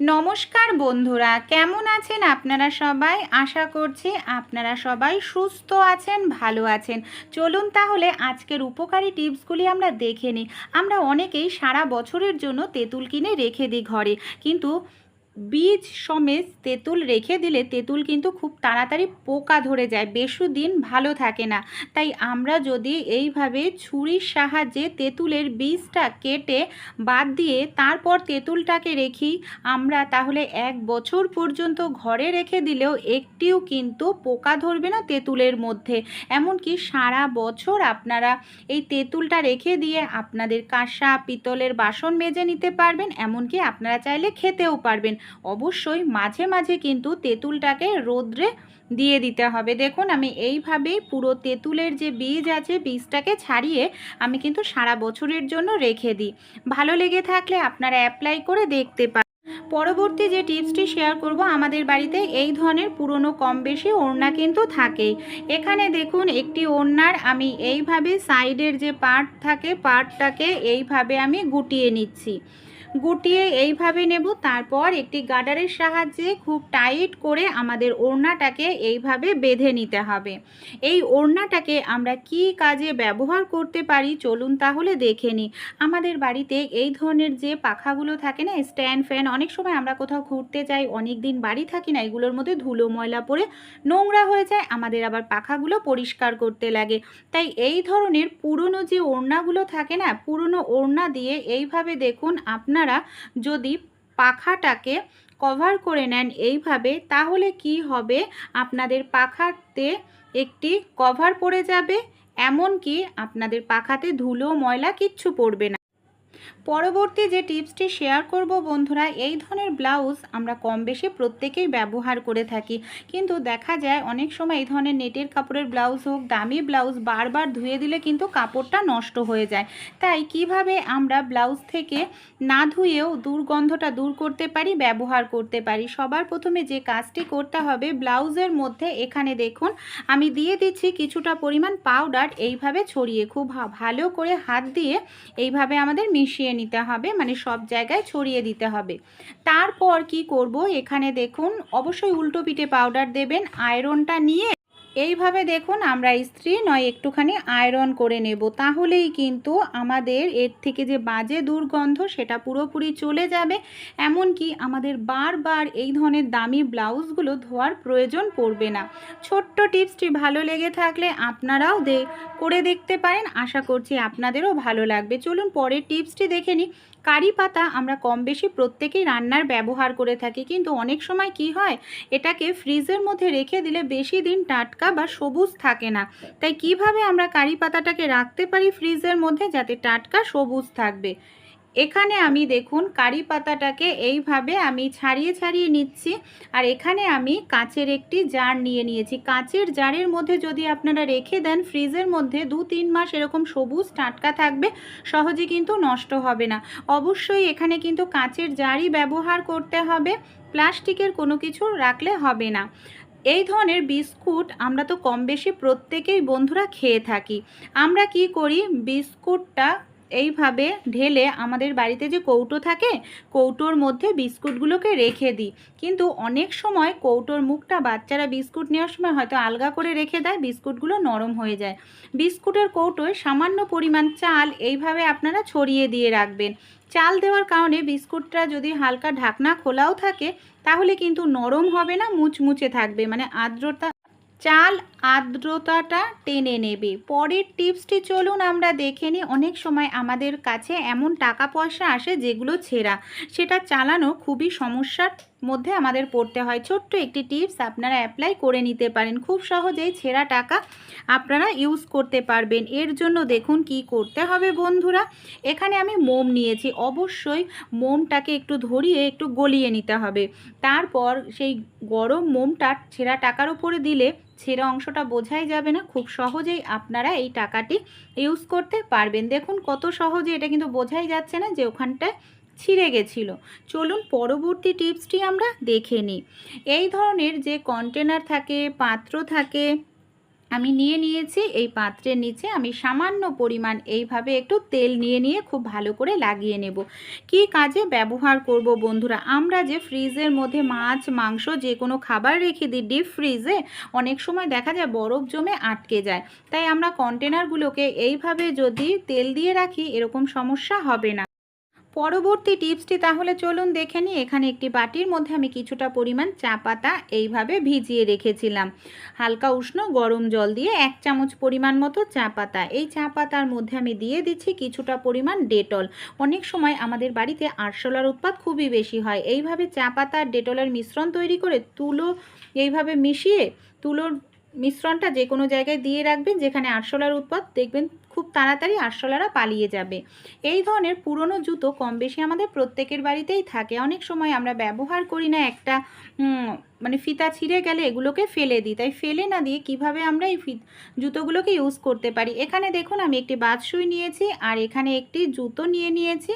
নমস্কার বন্ধুরা, কেমন আছেন আপনারা সবাই? আশা করছি আপনারা সবাই সুস্থ আছেন, ভালো আছেন। চলুন তাহলে আজকের উপকারী টিপসগুলি আমরা দেখে নিই। আমরা অনেকেই সারা বছরের জন্য তেঁতুল কিনে রেখে দিই ঘরে। কিন্তু বীজ সমেত তেঁতুল রেখে দিলে তেঁতুল কিন্তু খুব তাড়াতাড়ি পোকা ধরে যায়, বেশি দিন ভালো থাকে না। তাই আমরা যদি এইভাবে ছুরির সাহায্যে তেঁতুলের বীজটা কেটে বাদ দিয়ে তারপর তেঁতুলটাকে রেখি, আমরা তাহলে এক বছর পর্যন্ত ঘরে রেখে দিলেও একটিও কিন্তু পোকা ধরবে না তেঁতুলের মধ্যে। এমনকি সারা বছর আপনারা এই তেঁতুলটা রেখে দিয়ে আপনাদের কাঁসা, পিতলের বাসন মেজে নিতে পারবেন, এমনকি আপনারা চাইলে খেতেও পারবেন। অবশ্যই মাঝে মাঝে কিন্তু তেঁতুলটাকে রোদ্রে দিয়ে দিতে হবে। দেখুন, আমি এইভাবেই পুরো তেঁতুলের যে বীজ আছে, বীজটাকে ছাড়িয়ে আমি কিন্তু সারা বছরের জন্য রেখে দিই। ভালো লেগে থাকলে আপনারা অ্যাপ্লাই করে দেখতে পারেন পরবর্তী যে টিপসটি শেয়ার করব, আমাদের বাড়িতে এই ধরনের পুরনো কম বেশি ওড়না কিন্তু থাকেই। এখানে দেখুন, একটি ওড়নার আমি এইভাবে সাইডের যে পার্ট থাকে পার্টটাকে এইভাবে আমি গুটিয়ে নিচ্ছি। গুটিয়ে এইভাবে নেব। তারপর একটি গার্ডারের সাহায্যে খুব টাইট করে আমাদের ওড়নাটাকে এইভাবে বেঁধে নিতে হবে। এই ওড়নাটাকে আমরা কি কাজে ব্যবহার করতে পারি চলুন তাহলে দেখে নিই। আমাদের বাড়িতে এই ধরনের যে পাখাগুলো থাকে না, স্ট্যান্ড ফ্যান, অনেক সময় আমরা কোথাও ঘুরতে যাই, অনেক দিন বাড়ি থাকি না, এগুলোর মধ্যে ধুলো, ময়লা পড়ে নোংরা হয়ে যায়, আমাদের আবার পাখাগুলো পরিষ্কার করতে লাগে। তাই এই ধরনের পুরনো যে ওড়নাগুলো থাকে না, পুরনো ওড়না দিয়ে এইভাবে দেখুন আপনারা যদি পাখাটাকে কভার করে নেন এইভাবে, তাহলে কি হবে? আপনাদের পাখাতে একটি কভার পড়ে যাবে, এমনকি আপনাদের পাখাতে ধুলো, ময়লা কিচ্ছু পড়বে না। পরবর্তী যে টিপসটি শেয়ার করব বন্ধুরা, এই ধরনের ব্লাউজ আমরা কম বেশি প্রত্যেকেই ব্যবহার করে থাকি। কিন্তু দেখা যায় অনেক সময় এই ধরনের নেটের কাপড়ের ব্লাউজ হোক, দামি ব্লাউজ বারবার ধুয়ে দিলে কিন্তু কাপড়টা নষ্ট হয়ে যায়। তাই কীভাবে আমরা ব্লাউজ থেকে না ধুয়েও দুর্গন্ধটা দূর করতে পারি, ব্যবহার করতে পারি? সবার প্রথমে যে কাজটি করতে হবে, ব্লাউজের মধ্যে এখানে দেখুন, আমি দিয়ে দিচ্ছি কিছুটা পরিমাণ পাউডার, এইভাবে ছড়িয়ে খুব ভালো করে হাত দিয়ে এইভাবে আমাদের মিশিয়ে নিতে হবে মানে সব জায়গায় ছড়িয়ে দিতে হবে। তারপর কি করব? এখানে দেখুন, অবশ্যই উল্টো পিঠে পাউডার দেবেন আয়রনটা নিয়ে এইভাবে দেখুন আমরা ইস্ত্রি নয়, একটুখানি আয়রন করে নেব। তাহলেই কিন্তু আমাদের এর থেকে যে বাজে দুর্গন্ধ সেটা পুরোপুরি চলে যাবে। এমনকি আমাদের বারবার এই ধরনের দামি ব্লাউজগুলো ধোয়ার প্রয়োজন পড়বে না। ছোট্ট টিপসটি ভালো লেগে থাকলে আপনারাও দে, করে দেখতে পারেন। আশা করছি আপনাদেরও ভালো লাগবে। চলুন পরের টিপসটি দেখে নিই। কারি পাতা আমরা কম বেশি প্রত্যেকেই রান্নার ব্যবহার করে থাকি। কিন্তু অনেক সময় কি হয়? এটাকে ফ্রিজের মধ্যে রেখে দিলে বেশি দিন টাটকা বা সবুজ থাকে না। তাই কীভাবে আমরা কারি পাতাটাকে রাখতে পারি ফ্রিজের মধ্যে যাতে টাটকা সবুজ থাকবে? এখানে আমি দেখুন কারি পাতাটাকে এইভাবে আমি ছাড়িয়ে ছাড়িয়ে নিচ্ছি। আর এখানে আমি কাঁচের একটি জার নিয়ে নিয়েছি। কাঁচের জারের মধ্যে যদি আপনারা রেখে দেন ফ্রিজের মধ্যে দু তিন মাস এরকম সবুজ টাটকা থাকবে, সহজে কিন্তু নষ্ট হবে না। অবশ্যই এখানে কিন্তু কাঁচের জারই ব্যবহার করতে হবে। প্লাস্টিকের কোনো কিছু রাখলে হবে না। এই ধরনের বিস্কুট আমরা তো কম বেশি প্রত্যেকেই বন্ধুরা খেয়ে থাকি। আমরা কি করি? বিস্কুটটা এইভাবে ঢেলে আমাদের বাড়িতে যে কৌটো থাকে, কৌটোর মধ্যে বিস্কুটগুলোকে রেখে দিই। কিন্তু অনেক সময় কৌটোর মুখটা বাচ্চারা বিস্কুট নেওয়ার সময় হয়তো আলগা করে রেখে দেয়, বিস্কুটগুলো নরম হয়ে যায়। বিস্কুটের কৌটোয় সামান্য পরিমাণ চাল এইভাবে আপনারা ছড়িয়ে দিয়ে রাখবেন। চাল দেওয়ার কারণে বিস্কুটটা যদি হালকা ঢাকনা খোলাও থাকে, তাহলে কিন্তু নরম হবে না, মুচমুচে থাকবে। মানে আর্দ্রতা চাল আর্দ্রতাটা টেনে নেবে। পরের টিপসটি চলুন আমরা দেখে নিই। অনেক সময় আমাদের কাছে এমন টাকা পয়সা আসে যেগুলো ছেঁড়া। সেটা চালানো খুবই সমস্যার মধ্যে আমাদের পড়তে হয়। ছোট্ট একটি টিপস আপনারা অ্যাপ্লাই করে নিতে পারেন। খুব সহজেই ছেঁড়া টাকা আপনারা ইউজ করতে পারবেন। এর জন্য দেখুন কি করতে হবে বন্ধুরা। এখানে আমি মোম নিয়েছি। অবশ্যই মোমটাকে একটু ধরিয়ে একটু গলিয়ে নিতে হবে। তারপর সেই গরম মোমটা ছেঁড়া টাকার উপরে দিলে ছেঁড়া অংশটা বোঝাই যাবে না, খুব সহজেই আপনারা এই টাকাটি ইউজ করতে পারবেন। দেখুন কত সহজে এটা কিন্তু বোঝাই যাচ্ছে না যে ওখানটায় ছিঁড়ে গেছিল। চলুন পরবর্তী টিপসটি আমরা দেখে নিই। এই ধরনের যে কন্টেনার থাকে, পাত্র থাকে আমি নিয়ে নিয়েছি, এই পাত্রের নিচে আমি সামান্য পরিমাণ এইভাবে একটু তেল নিয়ে নিয়ে খুব ভালো করে লাগিয়ে নেব। কি কাজে ব্যবহার করব বন্ধুরা? আমরা যে ফ্রিজের মধ্যে মাছ, মাংস যে কোনো খাবার রেখে দিই, ডিপ ফ্রিজে অনেক সময় দেখা যায় বরফ জমে আটকে যায়। তাই আমরা কন্টেনারগুলোকে এইভাবে যদি তেল দিয়ে রাখি, এরকম সমস্যা হবে না। পরবর্তী টিপসটি তাহলে চলুন দেখে নিই। এখানে একটি বাটির মধ্যে আমি কিছুটা পরিমাণ চা পাতা এইভাবে ভিজিয়ে রেখেছিলাম। হালকা উষ্ণ গরম জল দিয়ে এক চামচ পরিমাণ মতো চা পাতা। এই চা পাতার মধ্যে আমি দিয়ে দিচ্ছি কিছুটা পরিমাণ ডেটল। অনেক সময় আমাদের বাড়িতে আরশোলার উৎপাদ খুবই বেশি হয়। এইভাবে চা পাতা আর ডেটলের মিশ্রণ তৈরি করে তুলো, এইভাবে মিশিয়ে তুলোর মিশ্রণটা যে কোনো জায়গায় দিয়ে রাখবেন যেখানে আরশোলার উৎপাদ। দেখবেন খুব তাড়াতাড়ি আরশোলারা পালিয়ে যাবে। এই ধরনের পুরনো জুতো কম বেশি আমাদের প্রত্যেকের বাড়িতেই থাকে। অনেক সময় আমরা ব্যবহার করি না, একটা মানে ফিতা ছিঁড়ে গেলে এগুলোকে ফেলে দিই। তাই ফেলে না দিয়ে কীভাবে আমরা এই জুতোগুলোকে ইউজ করতে পারি? এখানে দেখুন, আমি একটি বাদসুই নিয়েছি আর এখানে একটি জুতো নিয়ে নিয়েছি।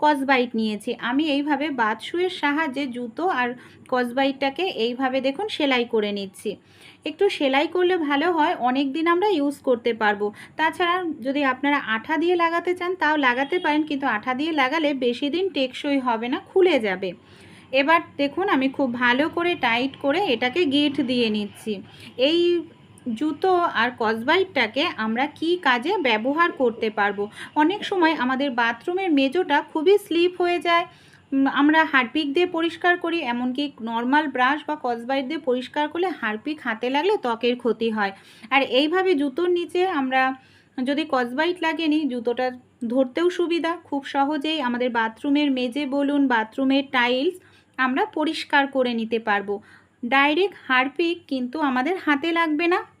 কসবাইট নিয়েছি। আমি এইভাবে বাদসুয়ের সাহায্যে জুতো আর কসবাইটটাকে এইভাবে দেখুন সেলাই করে নিচ্ছি। একটু সেলাই করলে ভালো হয় অনেক দিন আমরা ইউজ করতে পারব। তাছাড়া যদি আপনারা আঠা দিয়ে লাগাতে চান, তাও লাগাতে পারেন, কিন্তু আঠা দিয়ে লাগালে বেশি দিন টেকসই হবে না, খুলে যাবে। এবার দেখুন, আমি খুব ভালো করে টাইট করে এটাকে গিট দিয়ে নিচ্ছি। এই জুতো আর কসবাইটটাকে আমরা কি কাজে ব্যবহার করতে পারব? অনেক সময় আমাদের বাথরুমের মেজোটা খুবই স্লিপ হয়ে যায়। আমরা হারপিক দিয়ে পরিষ্কার করি, এমনকি নর্মাল ব্রাশ বা কসবাইট দিয়ে পরিষ্কার করলে হারপিক হাতে লাগলে ত্বকের ক্ষতি হয়। আর এইভাবে জুতোর নিচে আমরা যদি কসবাইট লাগিয়ে নিই, জুতোটা ধরতেও সুবিধা। খুব সহজেই আমাদের বাথরুমের মেজে বলুন, বাথরুমের টাইলস আমরা পরিষ্কার করে নিতে পারব। ডাইরেক্ট হারপিক কিন্তু আমাদের হাতে লাগবে না।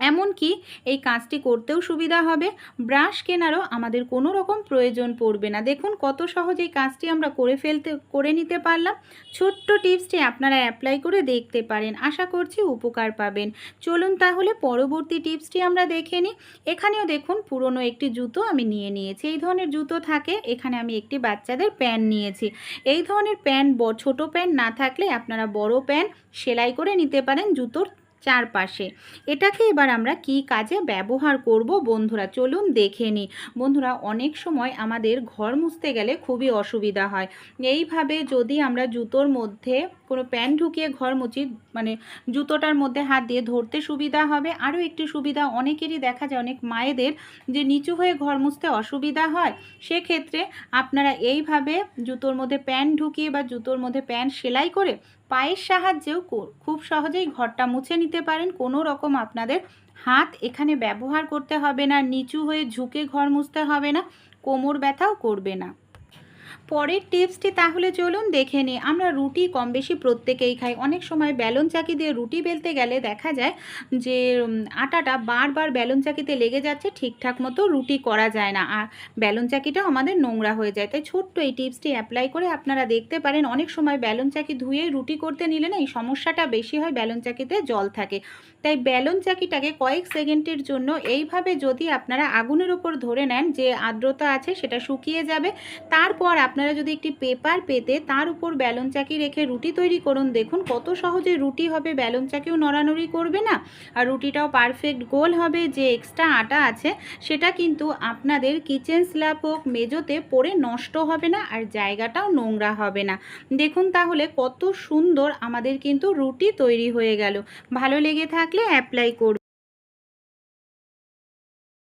এমনকি এই কাজটি করতেও সুবিধা হবে। ব্রাশ কেনারও আমাদের কোনো রকম প্রয়োজন পড়বে না। দেখুন কত সহজ এই কাজটি আমরা করে ফেলতে, করে নিতে পারলাম। ছোট্ট টিপসটি আপনারা অ্যাপ্লাই করে দেখতে পারেন। আশা করছি উপকার পাবেন। চলুন তাহলে পরবর্তী টিপসটি আমরা দেখে নিই। এখানেও দেখুন পুরনো একটি জুতো আমি নিয়ে নিয়েছি। এই ধরনের জুতো থাকে, এখানে আমি একটি বাচ্চাদের প্যান্ট নিয়েছি। এই ধরনের প্যান্ট ছোট প্যান্ট না থাকলে আপনারা বড় প্যান্ট সেলাই করে নিতে পারেন জুতোর চারপাশে। এটাকে এবার আমরা কি কাজে ব্যবহার করব বন্ধুরা? চলুন দেখে নিই। বন্ধুরা, অনেক সময় আমাদের ঘর মুছতে গেলে খুবই অসুবিধা হয়। এইভাবে যদি আমরা জুতোর মধ্যে কোনো প্যান্ট ঢুকিয়ে ঘর মুছি মানে জুতোটার মধ্যে হাত দিয়ে ধরতে সুবিধা হবে। আরও একটি সুবিধা, অনেকেরই দেখা যায়, অনেক মায়েদের যে নিচু হয়ে ঘর মুছতে অসুবিধা হয়, সেক্ষেত্রে আপনারা এইভাবে জুতোর মধ্যে প্যান্ট ঢুকিয়ে বা জুতোর মধ্যে প্যান্ট সেলাই করে পায়ের সাহায্যেও খুব সহজেই ঘরটা মুছে নিতে পারেন। কোনো রকম আপনাদের হাত এখানে ব্যবহার করতে হবে না, নিচু হয়ে ঝুঁকে ঘর মুছতে হবে না, কোমর ব্যথাও করবে না। পরের টিপসটি তাহলে চলুন দেখে নিই। আমরা রুটি কম বেশি প্রত্যেকেই খাই। অনেক সময় বেলন চাকি দিয়ে রুটি বেলতে গেলে দেখা যায় যে আটাটা বারবার বেলন চাকিতে লেগে যাচ্ছে, ঠিকঠাক মতো রুটি করা যায় না। আর বেলন চাকিটাও আমাদের নোংরা হয়ে যায়। তাই ছোট্ট এই টিপসটি অ্যাপ্লাই করে আপনারা দেখতে পারেন। অনেক সময় বেলন চাকি ধুয়ে রুটি করতে নিলে না এই সমস্যাটা বেশি হয় বেলন চাকিতে জল থাকে। তাই বেলন চাকিটাকে কয়েক সেকেন্ডের জন্য এইভাবে যদি আপনারা আগুনের ওপর ধরে নেন যে আর্দ্রতা আছে সেটা শুকিয়ে যাবে, তারপর আপনারা যদি একটি পেপার পেতে তার উপর ব্যালন চাকি রেখে রুটি তৈরি করুন, দেখুন কত সহজে রুটি হবে, ব্যালন চাকিও নড়ানড়ি করবে না। আর রুটিটাও পারফেক্ট গোল হবে, যে এক্সট্রা আটা আছে, সেটা কিন্তু আপনাদের কিচেন স্ল্যাব হোক মেজোতে পরে নষ্ট হবে না আর জায়গাটাও নোংরা হবে না। দেখুন তাহলে কত সুন্দর আমাদের কিন্তু রুটি তৈরি হয়ে গেল। ভালো লেগে থাকলে অ্যাপ্লাই করুন।